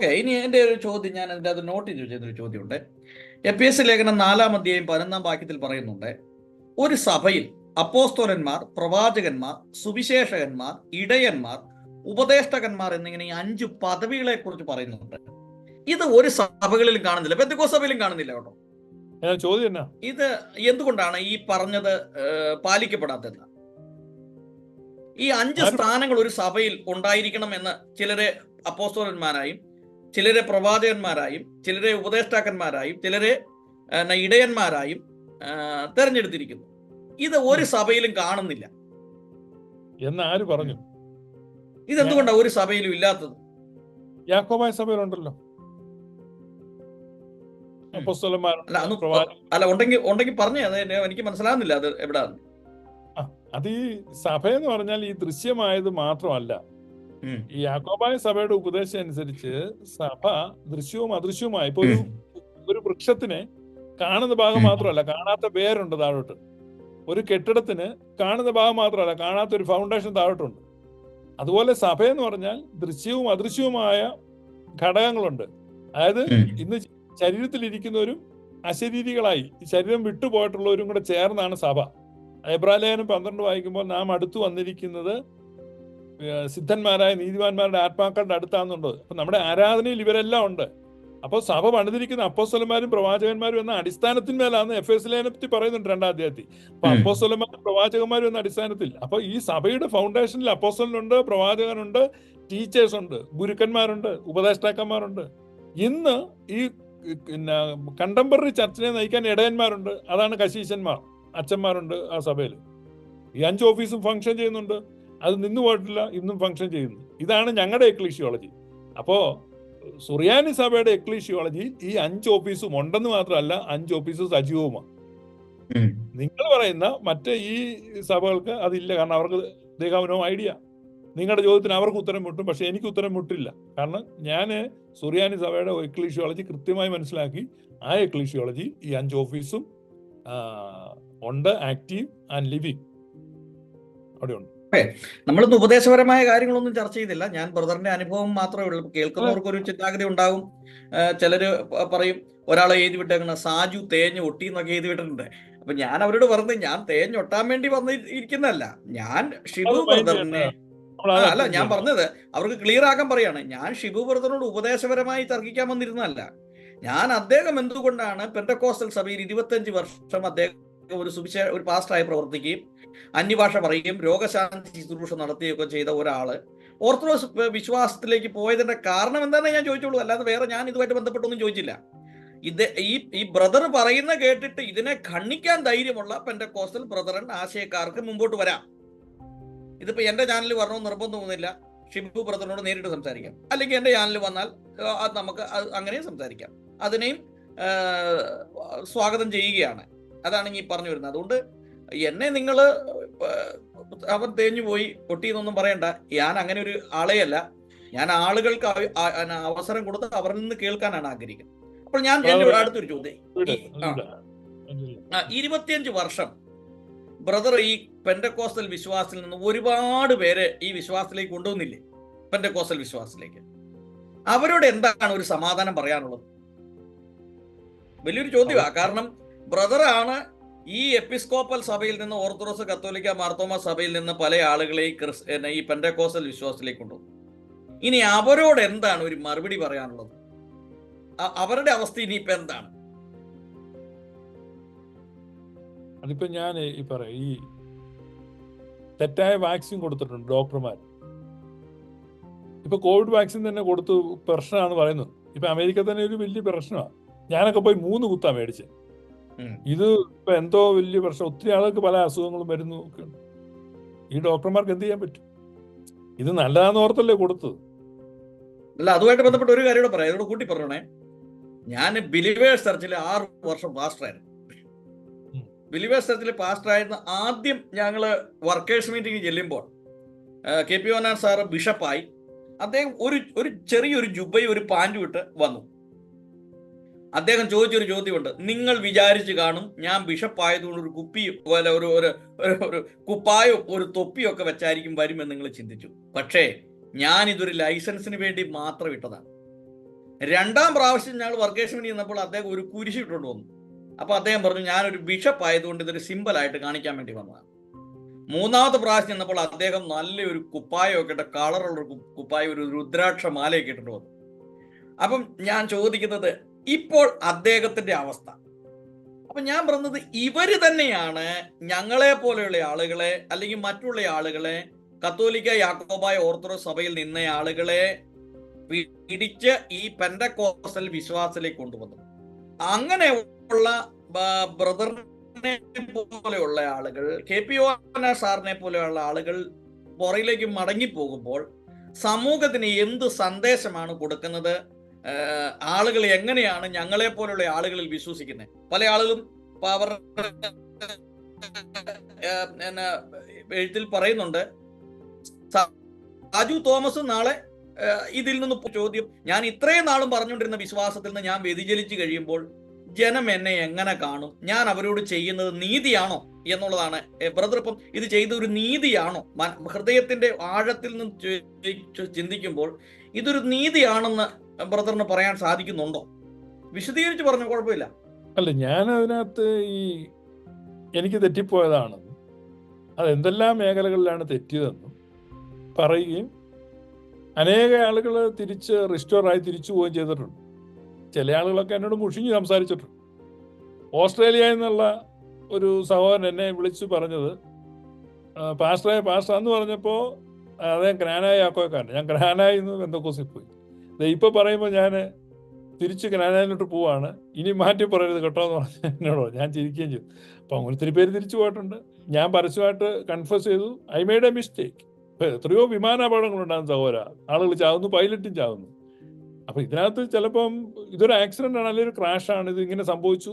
Okay ഇനി എന്റെ ഒരു ചോദ്യം ഞാൻ എന്റെ അത് നോട്ട് ചെയ്ത് വെച്ചൊരു ചോദ്യമുണ്ട്. എ പി എസ് ലേഖനം നാലാം അധ്യായം പതിനൊന്നാം വാക്യത്തിൽ പറയുന്നുണ്ട്. ഒരു സഭയിൽ അപ്പോസ്തോലന്മാർ പ്രവാചകന്മാർ സുവിശേഷകന്മാർ ഇടയന്മാർ ഉപദേഷ്ടകന്മാർ എന്നിങ്ങനെ ഈ അഞ്ച് പദവികളെ കുറിച്ച് പറയുന്നുണ്ട്. ഇത് ഒരു സഭകളിലും കാണുന്നില്ല. ബന്ധുക്കോ സഭയിലും കാണുന്നില്ല കേട്ടോ. ചോദ്യം ഇത് എന്തുകൊണ്ടാണ് ഈ പറഞ്ഞത് പാലിക്കപ്പെടാത്തത്? ഈ അഞ്ച് സ്ഥാനങ്ങൾ ഒരു സഭയിൽ ഉണ്ടായിരിക്കണം എന്ന് ചിലരെ അപ്പോസ്തോലന്മാരായും ചിലരെ പ്രവാചകന്മാരായും ചിലരെ ഉപദേഷ്ടാക്കന്മാരായും ചിലരെ ഇടയന്മാരായും തെരഞ്ഞെടുത്തിരിക്കുന്നു. ഇത് ഒരു സഭയിലും കാണുന്നില്ല. എന്ന് ആര് പറഞ്ഞു? ഇതെന്തുകൊണ്ടാണ് ഒരു സഭയിലും ഇല്ലാത്തത്? യാക്കോബായ സഭയിലുണ്ടല്ലോ. അല്ല ഉണ്ടെങ്കിൽ ഉണ്ടെങ്കിൽ പറഞ്ഞേ എനിക്ക് മനസ്സിലാകുന്നില്ല അത് എവിടാന്ന്. അത് ഈ സഭ എന്ന് പറഞ്ഞാൽ ഈ ദൃശ്യമായത് മാത്രമല്ല. ഈ യാക്കോബായ സഭയുടെ ഉപദേശം അനുസരിച്ച് സഭ ദൃശ്യവും അദൃശ്യവുമായി ഇപ്പൊ ഒരു ഒരു വൃക്ഷത്തിന് കാണുന്ന ഭാഗം മാത്രമല്ല കാണാത്ത പേരുണ്ട് താഴോട്ട്. ഒരു കെട്ടിടത്തിന് കാണുന്ന ഭാഗം മാത്രമല്ല കാണാത്ത ഒരു ഫൗണ്ടേഷൻ താഴോട്ടുണ്ട്. അതുപോലെ സഭ എന്ന് പറഞ്ഞാൽ ദൃശ്യവും അദൃശ്യവുമായ ഘടകങ്ങളുണ്ട്. അതായത്. ഇന്ന് ശരീരത്തിലിരിക്കുന്നവരും അശരീരികളായി ശരീരം വിട്ടുപോയിട്ടുള്ളവരും കൂടെ ചേർന്നാണ് സഭ. എബ്രാലേഖനം പന്ത്രണ്ട് വായിക്കുമ്പോൾ നാം അടുത്തു വന്നിരിക്കുന്നത് സിദ്ധന്മാരായ നീതിമാന്മാരുടെ ആത്മാക്കളുടെ അടുത്താണെന്നുണ്ട്. അപ്പൊ നമ്മുടെ ആരാധനയിൽ ഇവരെല്ലാം ഉണ്ട്. അപ്പോൾ സഭ പണിതിരിക്കുന്ന അപ്പോസ്വലന്മാരും പ്രവാചകന്മാരും എന്ന അടിസ്ഥാനത്തിന്മേലാണ് എഫ് എസ് ലേനപ്പറ്റി പറയുന്നുണ്ട് രണ്ടാം അധ്യായത്തിൽ. അപ്പൊ അപ്പോസ്വലന്മാരും പ്രവാചകന്മാരും എന്ന അടിസ്ഥാനത്തിൽ. അപ്പൊ ഈ സഭയുടെ ഫൗണ്ടേഷനിൽ അപ്പോസ്വലുണ്ട് പ്രവാചകനുണ്ട് ടീച്ചേഴ്സ് ഉണ്ട് ഗുരുക്കന്മാരുണ്ട് ഉപദേഷ്ടാക്കന്മാരുണ്ട്. ഇന്ന് ഈ പിന്നെ കണ്ടംപററി ചർച്ചിനെ നയിക്കാൻ ഇടയന്മാരുണ്ട്. അതാണ് കശീശന്മാർ അച്ഛന്മാരുണ്ട് ആ സഭയിൽ. ഈ അഞ്ച് ഓഫീസും ഫംഗ്ഷൻ ചെയ്യുന്നുണ്ട്. അത് നിന്നു പോയിട്ടില്ല ഇന്നും ഫംഗ്ഷൻ ചെയ്യുന്നു. ഇതാണ് ഞങ്ങളുടെ എക്ലീഷിയോളജി അപ്പോ സുറിയാനി സഭയുടെ എക്ലീഷിയോളജി ഈ അഞ്ച് ഓഫീസും ഉണ്ടെന്ന് മാത്രമല്ല അഞ്ച് ഓഫീസും സജീവവുമാണ്. നിങ്ങൾ പറയുന്ന മറ്റേ ഈ സഭകൾക്ക് അതില്ല കാരണം അവർക്ക് ദേഹാവനോ ഐഡിയ നിങ്ങളുടെ ചോദ്യത്തിന് അവർക്ക് ഉത്തരം മുട്ടും പക്ഷെ എനിക്ക് ഉത്തരം മുട്ടില്ല. കാരണം ഞാൻ സുറിയാനി സഭയുടെ എക്ലീഷിയോളജി കൃത്യമായി മനസ്സിലാക്കി ആ എക്ലീഷിയോളജി ഈ അഞ്ച് ഓഫീസും ഉണ്ട് ആക്റ്റീവ് ആൻഡ് ലിവിങ് അവിടെ ഉണ്ട് നമ്മളിന്ന് ഉപദേശപരമായ കാര്യങ്ങളൊന്നും ചർച്ച ചെയ്തില്ല. ഞാൻ ബ്രദറിന്റെ അനുഭവം മാത്രമേ ഉള്ളൂ. കേൾക്കുന്നവർക്ക് ഒരു ചിന്താഗതി ഉണ്ടാകും. ചിലര് പറയും ഒരാളെ എഴുതി വിട്ടേക്കണ സാജു തേഞ്ഞ് ഒട്ടി എന്നൊക്കെ എഴുതി വിട്ടിട്ടുണ്ട്. അപ്പൊ ഞാൻ അവരോട് പറഞ്ഞു ഞാൻ തേഞ്ഞൊട്ടാൻ വേണ്ടി വന്ന് ഇരിക്കുന്നതല്ല. ഞാൻ ഷിബു ബ്രദറിനെ അല്ല ഞാൻ പറഞ്ഞത് അവർക്ക് ക്ലിയർ ആക്കാൻ പറയാണ് ഞാൻ ഷിബു ബ്രദറിനോട് ഉപദേശപരമായി തർക്കിക്കാൻ വന്നിരുന്നതല്ല. ഞാൻ അദ്ദേഹം എന്തുകൊണ്ടാണ് പെന്റക്കോസ്റ്റൽ സഭയിൽ ഇരുപത്തഞ്ച് വർഷം അദ്ദേഹം ഒരു സുവിശേഷ ഒരു പാസ്റ്ററായി പ്രവർത്തിക്കുകയും അന്യഭാഷ പറയുകയും രോഗശാന്തി ശുശ്രൂഷ നടത്തുകയൊക്കെ ചെയ്ത ഒരാൾ. ഓർത്തഡോക്സ് വിശ്വാസത്തിലേക്ക് പോയതിന്റെ കാരണം എന്താണെന്ന് ഞാൻ ചോദിച്ചോളൂ അല്ലാതെ വേറെ ഞാൻ ഇതുമായിട്ട് ബന്ധപ്പെട്ടൊന്നും ചോദിച്ചില്ല. ഇത് ഈ ഈ ബ്രദർ പറയുന്ന കേട്ടിട്ട് ഇതിനെ ഖണ്ഡിക്കാൻ ധൈര്യമുള്ള പെന്തക്കോസ്റ്റൽ ബ്രദറൻ ആശയക്കാർക്ക് മുമ്പോട്ട് വരാം. ഇതിപ്പോ എന്റെ ചാനലിൽ വരണമെന്ന് നിർബന്ധമൊന്നുമില്ല ഷിബു ബ്രദറിനോട് നേരിട്ട് സംസാരിക്കാം. അല്ലെങ്കിൽ എന്റെ ചാനലിൽ വന്നാൽ അത് നമുക്ക് അങ്ങനെയും സംസാരിക്കാം. അതിനെയും സ്വാഗതം ചെയ്യുകയാണ്. അതാണ് ഈ പറഞ്ഞു വരുന്നത്. അതുകൊണ്ട് എന്നെ നിങ്ങൾ അവൻ തേഞ്ഞു പോയി പൊട്ടിയെന്നൊന്നും പറയണ്ട. ഞാൻ അങ്ങനെ ഒരു ആളെയല്ല. ഞാൻ ആളുകൾക്ക് അവസരം കൊടുത്ത് അവരിൽ നിന്ന് കേൾക്കാനാണ് ആഗ്രഹിക്കുന്നത്. അപ്പോൾ ഞാൻ എന്നോട്. അടുത്തൊരു ചോദ്യം. ഇരുപത്തിയഞ്ച് വർഷം ബ്രദർ ഈ പെൻഡക്കോസ്റ്റൽ വിശ്വാസത്തിൽ നിന്ന് ഒരുപാട് പേരെ ഈ വിശ്വാസത്തിലേക്ക് കൊണ്ടുവന്നില്ലേ? പെൻഡക്കോസ്റ്റൽ വിശ്വാസത്തിലേക്ക്. അവരോട് എന്താണ് ഒരു സമാധാനം പറയാനുള്ളത്? വലിയൊരു ചോദ്യമാണ് കാരണം ബ്രദറാണ് ഈ എപ്പിസ്കോപ്പൽ സഭയിൽ നിന്ന് ഓർത്തഡോക്സ് കത്തോലിക്ക മാർത്തോമ സഭയിൽ നിന്ന് പല ആളുകളെയും ക്രിസ് ഈ പെൻഡക്കോസൽ വിശ്വാസത്തിലേക്ക് കൊണ്ടുവന്നു. ഇനി അവരോട് എന്താണ് ഒരു മറുപടി പറയാനുള്ളത്? അവരുടെ അവസ്ഥ ഇനിയിപ്പോ എന്താണ്? അതിപ്പോ ഞാൻ ഈ പറയാം ഈ തെറ്റായ വാക്സിൻ കൊടുത്തിട്ടുണ്ട് ഡോക്ടർമാർ. ഇപ്പൊ കോവിഡ് വാക്സിൻ തന്നെ കൊടുത്തു പ്രശ്നമാണെന്ന് പറയുന്നത് ഇപ്പൊ അമേരിക്ക തന്നെ ഒരു വലിയ പ്രശ്നമാണ് ഞാനൊക്കെ പോയി മൂന്ന് കുത്താ മേടിച്ച്. ഉം. ഇത് ഇപ്പൊ എന്തോ വലിയ പ്രശ്നം. ഒത്തിരി ആൾക്ക് പല അസുഖങ്ങളും വരുന്നു ഒക്കെ. ഉണ്ട്. ഈ ഡോക്ടർമാർക്ക് എന്ത് ചെയ്യാൻ പറ്റും? ഇത് നല്ലതാന്ന് ഓർത്തല്ലേ കൊടുത്തത്? അല്ല അതുമായിട്ട് ബന്ധപ്പെട്ട ഒരു കാര്യം കൂടെ പറയാം. ഇതോട് കൂട്ടി പറയണേ ഞാൻ ബിലിവേഴ്സ് ചർച്ചിൽ ആറ് വർഷം പാസ്റ്ററായിരുന്നു ആയിരുന്നു. ബിലിവേഴ്സ് ചർച്ചിൽ പാസ്റ്ററായിരുന്ന ആദ്യം ഞങ്ങൾ വർക്കേഴ്സ് മീറ്റിംഗ് ചെല്ലുമ്പോൾ കെ പി ഓനാൻ സാറ് ബിഷപ്പായി. അദ്ദേഹം ഒരു ഒരു ചെറിയൊരു ജുബയും ഒരു പാന്റും ഇട്ട് വന്നു. അദ്ദേഹം ചോദിച്ചൊരു ചോദ്യമുണ്ട്. നിങ്ങൾ വിചാരിച്ചു കാണും ഞാൻ ബിഷപ്പായതുകൊണ്ട് ഒരു കുപ്പിയും പോലെ ഒരു ഒരു ഒരു- കുപ്പായും ഒരു തൊപ്പിയും ഒക്കെ വെച്ചായിരിക്കും വരുമെന്ന് നിങ്ങൾ ചിന്തിച്ചു. പക്ഷേ ഞാൻ ഇതൊരു ലൈസൻസിന് വേണ്ടി മാത്രം ഇട്ടതാണ്. രണ്ടാം പ്രാവശ്യം ഞങ്ങൾ വർക്കേഷൻ വേണ്ടി ചെന്നപ്പോൾ അദ്ദേഹം ഒരു കുരിശി ഇട്ടുകൊണ്ട് വന്നു. അപ്പോൾ അദ്ദേഹം പറഞ്ഞു ഞാനൊരു ബിഷപ്പ് ആയതുകൊണ്ട് ഇതൊരു സിമ്പിൾ ആയിട്ട് കാണിക്കാൻ വേണ്ടി വന്നതാണ്. മൂന്നാമത്തെ പ്രാവശ്യം ചെന്നപ്പോൾ അദ്ദേഹം നല്ലൊരു കുപ്പായമൊക്കെ ഇട്ട കളറുള്ള കുപ്പായ ഒരു രുദ്രാക്ഷ മാലയൊക്കെ ഇട്ടിട്ട് വന്നു. അപ്പം ഞാൻ ചോദിക്കുന്നത് ഇപ്പോൾ അദ്ദേഹത്തിന്റെ അവസ്ഥ. അപ്പൊ ഞാൻ പറഞ്ഞത് ഇവർ തന്നെയാണ് ഞങ്ങളെ പോലെയുള്ള ആളുകളെ അല്ലെങ്കിൽ മറ്റുള്ള ആളുകളെ കത്തോലിക്ക യാക്കോബായ ഓർത്തഡോക്സ് സഭയിൽ നിന്ന ആളുകളെ പിടിച്ച് ഈ പെൻഡക്കോസൽ വിശ്വാസത്തിലേക്ക് കൊണ്ടുവന്നു. അങ്ങനെ ഉള്ള ബ്രദറിനെ പോലെയുള്ള ആളുകൾ കെ പി ഒ സാറിനെ പോലെയുള്ള ആളുകൾ പുറയിലേക്ക് മടങ്ങി പോകുമ്പോൾ സമൂഹത്തിന് എന്ത് സന്ദേശമാണ് കൊടുക്കുന്നത്? ആളുകൾ എങ്ങനെയാണ് ഞങ്ങളെ പോലുള്ള ആളുകളിൽ വിശ്വസിക്കുന്നത്? പല ആളുകളും അവർ എഴുത്തിൽ പറയുന്നുണ്ട് സാജു തോമസ് നാളെ ഇതിൽ നിന്ന് ചോദ്യം. ഞാൻ ഇത്രയും നാളും പറഞ്ഞുകൊണ്ടിരുന്ന വിശ്വാസത്തിൽ നിന്ന് ഞാൻ വ്യതിചലിച്ചു കഴിയുമ്പോൾ ജനം എന്നെ എങ്ങനെ കാണും? ഞാൻ അവരോട് ചെയ്യുന്നത് നീതിയാണോ എന്നുള്ളതാണ്. ബ്രദർ ഇപ്പം ഇത് ചെയ്ത ഒരു നീതിയാണോ? ഹൃദയത്തിന്റെ ആഴത്തിൽ നിന്ന് ചിന്തിക്കുമ്പോൾ ഇതൊരു നീതിയാണെന്ന് ബ്രദറിന് പറയാൻ സാധിക്കുന്നുണ്ടോ? വിശദീകരിച്ച് പറഞ്ഞു കുഴപ്പമില്ല. അല്ല ഞാൻ അതിനകത്ത് ഈ എനിക്ക് തെറ്റിപ്പോയതാണ്. അത് മേഖലകളിലാണ് തെറ്റിയതെന്നും പറയുകയും അനേക ആളുകൾ തിരിച്ച് റിസ്റ്റോർ ആയി തിരിച്ചു പോവുകയും ചെയ്തിട്ടുണ്ട്. ചില ആളുകളൊക്കെ എന്നോട് മുഷിഞ്ഞ് സംസാരിച്ചിട്ടുണ്ട്. ഓസ്ട്രേലിയ എന്നുള്ള ഒരു സഹോദരൻ എന്നെ വിളിച്ചു പറഞ്ഞത് "ആ, പാസ്റ്ററെ പാസ്റ്റർ എന്ന് പറഞ്ഞപ്പോൾ അദ്ദേഹം ഗ്രാനായി ആക്കോക്കാരൻ. ഞാൻ ഗ്രാനായി നിന്ന് എന്തൊക്കെ പോയി. ഇപ്പോൾ ഇപ്പൊ പറയുമ്പോൾ ഞാൻ തിരിച്ച് ഗ്രാനായിലോട്ട് പോവാണ്. ഇനി മാറ്റി പറയരുത് കേട്ടോ എന്ന് പറഞ്ഞ് എന്നോടോ ഞാൻ ചിരിക്കുകയും ചെയ്തു. അപ്പോൾ അങ്ങനെ ഒത്തിരി പേര് തിരിച്ചു പോയിട്ടുണ്ട്. ഞാൻ പരസ്യമായിട്ട് കൺഫ്യൂസ് ചെയ്തു. ഐ മെയ്ഡ് എ മിസ്റ്റേക്ക് എത്രയോ വിമാനാപകടങ്ങളുണ്ടാകുന്ന സഹോദര. ആളുകൾ ചാവുന്നു പൈലറ്റും ചാവുന്നു. അപ്പൊ ഇതിനകത്ത് ചിലപ്പം ഇതൊരു ആക്സിഡന്റ് ആണ് അല്ലെങ്കിൽ ഒരു ക്രാഷ് ആണ് ഇത് ഇങ്ങനെ സംഭവിച്ചു.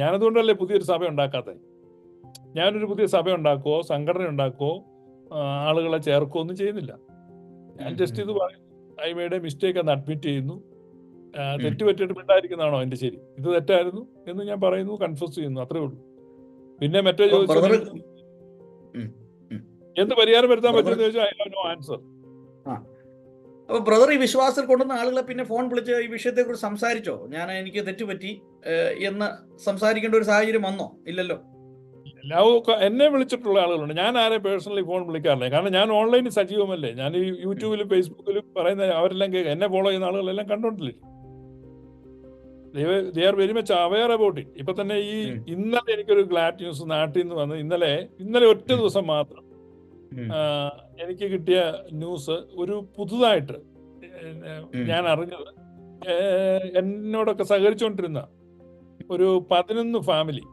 ഞാനതുകൊണ്ടല്ലേ പുതിയൊരു സഭ ഉണ്ടാക്കാത്തത് ഞാനൊരു പുതിയ സഭ ഉണ്ടാക്കുവോ സംഘടന ഉണ്ടാക്കുവോ ആളുകളെ ചേർക്കുവോ ഒന്നും ചെയ്യുന്നില്ല. ഞാൻ ജസ്റ്റ് ഇത് പറയും. ഐ മെയ്ഡ് എ മിസ്റ്റേക്ക് എന്ന് അഡ്മിറ്റ് ചെയ്യുന്നു തെറ്റ് പറ്റിയിട്ട് മിണ്ടായിരിക്കുന്നതാണോ എന്റെ ശരി? ഇത് തെറ്റായിരുന്നു എന്ന് ഞാൻ പറയുന്നു കൺഫ്യൂസ് ചെയ്യുന്നു അത്രേ ഉള്ളൂ. പിന്നെ മറ്റേ ചോദിച്ചു. എന്ത് പരിഹാരം വരുത്താൻ പറ്റുമെന്ന് ചോദിച്ചാൽ ഐ ഹാവ് നോ ആൻസർ അപ്പൊ ബ്രദർ ഈ വിശ്വാസത്തിൽ കൊണ്ടുവന്ന ആളുകളെ പിന്നെ ഫോൺ വിളിച്ച് ഈ വിഷയത്തെ കുറിച്ച് സംസാരിച്ചോ? ഞാൻ എനിക്ക് തെറ്റുപറ്റി എന്ന് സംസാരിക്കേണ്ട ഒരു സാഹചര്യം വന്നോ? ഇല്ലല്ലോ. എന്നെ വിളിച്ചിട്ടുള്ള ആളുകളുണ്ട്. ഞാൻ ആരെ പേഴ്സണലി ഫോൺ വിളിക്കാറില്ല. കാരണം ഞാൻ ഓൺലൈനിൽ സജീവമല്ലേ. ഞാൻ ഈ യൂട്യൂബിലും ഫേസ്ബുക്കിലും പറയുന്ന അവരെല്ലാം കേൾക്കുക എന്നെ ഫോളോ ചെയ്യുന്ന ആളുകളെല്ലാം കണ്ടോണ്ടില്ലേ they are very much aware about it ഇപ്പൊ തന്നെ ഈ ഇന്നലെ എനിക്കൊരു ഗ്ലാഡ് ന്യൂസ് നാട്ടിൽ നിന്ന് വന്ന് ഇന്നലെ ഇന്നലെ ഒറ്റ ദിവസം മാത്രം എനിക്ക് കിട്ടിയ ന്യൂസ് ഒരു പുതുതായിട്ട് ഞാൻ അറിഞ്ഞത് എന്നോടൊക്കെ സഹകരിച്ചുകൊണ്ടിരുന്ന ഒരു പതിനൊന്ന് ഫാമിലി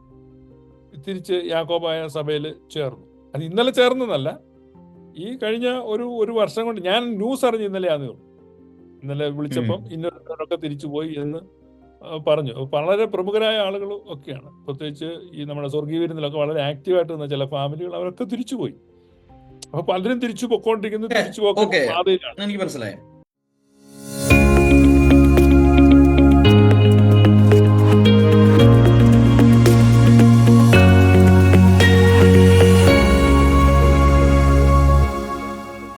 തിരിച്ച് യാക്കോബായ സഭയിൽ ചേർന്നു. അത് ഇന്നലെ ചേർന്നതല്ല. ഈ കഴിഞ്ഞ ഒരു ഒരു വർഷം കൊണ്ട് ഞാൻ ന്യൂസ് അറിഞ്ഞ് ഇന്നലെയാന്ന് തോന്നുന്നു ഇന്നലെ വിളിച്ചപ്പം ഇന്നൊക്കെ തിരിച്ചു പോയി എന്ന് പറഞ്ഞു. വളരെ പ്രമുഖരായ ആളുകൾ ഒക്കെയാണ്. പ്രത്യേകിച്ച് ഈ നമ്മുടെ സ്വർഗീയ വിരുന്നിലൊക്കെ വളരെ ആക്റ്റീവായിട്ട് നിന്ന ചില ഫാമിലികൾ അവരൊക്കെ തിരിച്ചു പോയി. അപ്പൊ പലരും തിരിച്ചു പൊക്കോണ്ടിരിക്കുന്നു തിരിച്ചു പോകാൻ പാതയിലാണ്. എനിക്ക് മനസ്സിലായി.